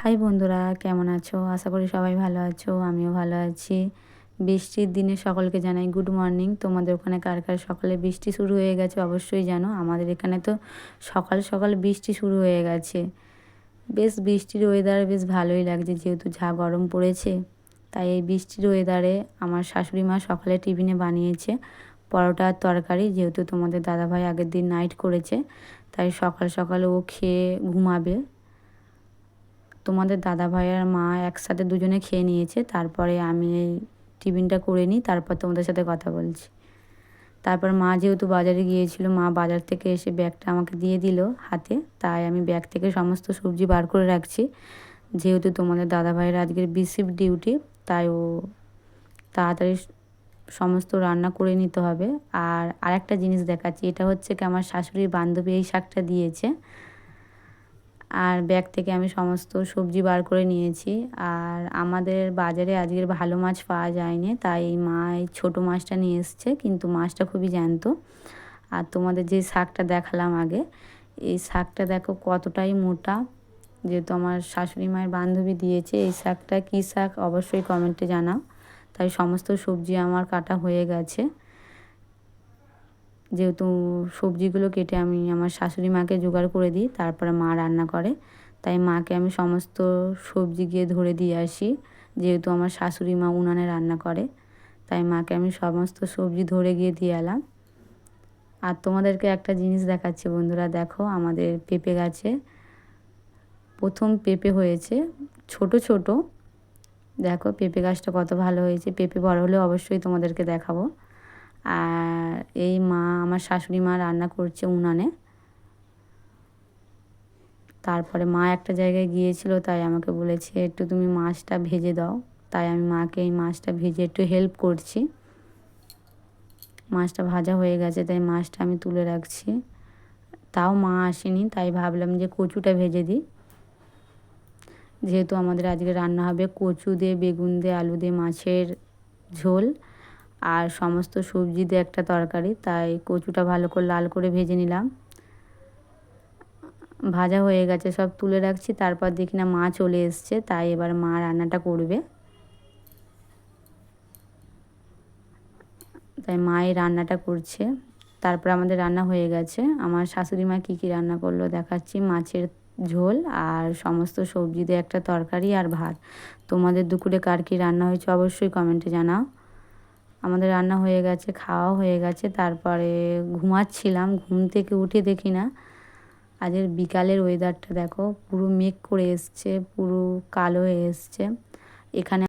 High বন্ধুরা, কেমন আছো? আশা করি সবাই ভালো আছো, আমিও ভালো আছি। বৃষ্টির দিনে সকলকে জানাই গুড মর্নিং। তোমাদের ওখানে কার কার সকালে বৃষ্টি শুরু হয়ে গেছে অবশ্যই জানো। আমাদের এখানে তো সকাল সকাল বৃষ্টি শুরু হয়ে গেছে। বেশ বৃষ্টির ওয়েদার বেশ ভালোই লাগছে, যেহেতু ঝা গরম পড়েছে। তাই এই বৃষ্টির ওয়েদারে আমার শাশুড়ি মা সকালে টিফিনে বানিয়েছে পরোটার তরকারি, যেহেতু তোমাদের দাদাভাই আগের দিন নাইট করেছে। তাই সকাল সকাল ও খেয়ে ঘুমাবে। তোমাদের দাদা ভাই আর মা একসাথে দুজনে খেয়ে নিয়েছে, তারপরে আমি টিফিনটা করে নিই, তারপর তোমাদের সাথে কথা বলছি। তারপর মা যেহেতু বাজারে গিয়েছিল, মা বাজার থেকে এসে ব্যাগটা আমাকে দিয়ে দিল হাতে, তাই আমি ব্যাগ থেকে সমস্ত সবজি বার করে রাখছি। যেহেতু তোমাদের দাদা ভাইয়ের আজকের বিসিপ ডিউটি, তাই ও তাড়াতাড়ি সমস্ত রান্না করে নিতে হবে। আর আরেকটা জিনিস দেখাচ্ছি, এটা হচ্ছে কি আমার শাশুড়ির বান্ধবী এই শাকটা দিয়েছে। আর ব্যাগ থেকে আমি সমস্ত সবজি বার করে নিয়েছি। আর আমাদের বাজারে আজকের ভালো মাছ পাওয়া যায়নি, তাই মা, এই ছোটো মাছটা নিয়ে এসছে, কিন্তু মাছটা খুবই জ্যান্ত। আর তোমাদের যে শাকটা দেখালাম আগে, এই শাকটা দেখো কতটাই মোটা। যেহেতু আমার শাশুড়ি মায়ের বান্ধবী দিয়েছে, এই শাকটা কী শাক অবশ্যই কমেন্টে জানাও। তাই সমস্ত সবজি আমার কাটা হয়ে গেছে। যেহেতু সবজিগুলো কেটে আমি আমার শাশুড়ি মাকে জোগাড় করে দিই, তারপরে মা রান্না করে। তাই মাকে আমি সমস্ত সবজি গিয়ে ধরে দিয়ে আসি, যেহেতু আমার শাশুড়ি মা উনানে রান্না করে। তাই মাকে আমি সমস্ত সবজি ধরে গিয়ে দিয়ে এলাম। আর তোমাদেরকে একটা জিনিস দেখাচ্ছি বন্ধুরা, দেখো আমাদের পেঁপে গাছে। প্রথম পেঁপে হয়েছে ছোট ছোট। দেখো পেঁপে গাছটা কত ভালো হয়েছে, পেঁপে বড় হলে অবশ্যই তোমাদেরকে দেখাবো। আর এই মা, আমার শাশুড়ি মা রান্না করছে উনানে। তারপরে মা একটা জায়গায় গিয়েছিল, তাই আমাকে বলেছে, একটু তুমি মাছটা ভেজে দাও। তাই আমি মাকে এই মাছটা ভেজে একটু হেল্প করছি। মাছটা ভাজা হয়ে গেছে, তাই মাছটা আমি তুলে রাখছি। তাও মা আসেনি, তাই ভাবলাম যে কচুটা ভেজে দিই। যেহেতু আমাদের আজকে রান্না হবে কচু দিয়ে, বেগুন দিয়ে, আলু দিয়ে, মাছের ঝোল। আর সমস্ত সবজি দিয়ে একটা তরকারি, তাই কচুটা ভালো করে লাল করে ভেজে নিলাম। ভাজা হয়ে গেছে, সব তুলে রাখছি, তারপর দেখি না মা চলে এসছে, তাই এবার মা রান্নাটা করবে। তাই মা এই রান্নাটা করছে। তারপর আমাদের রান্না হয়ে গেছে। আমার শাশুড়ি মা কী কী রান্না করল দেখাচ্ছি। মাছের ঝোল আর সমস্ত সবজি দিয়ে একটা তরকারি আর ভাত। তোমাদের দুপুরে কার কী রান্না হয়েছে অবশ্যই কমেন্টে জানাও। আমাদের রান্না হয়ে গেছে খাওয়া হয়ে গেছে। তারপরে ঘুমাচ্ছিলাম, ঘুম থেকে উঠে দেখি না। আজের বিকালের ওয়েদারটা দেখো, পুরো মেঘ করে এসছে, পুরো কালো হয়ে এসছে। এখানে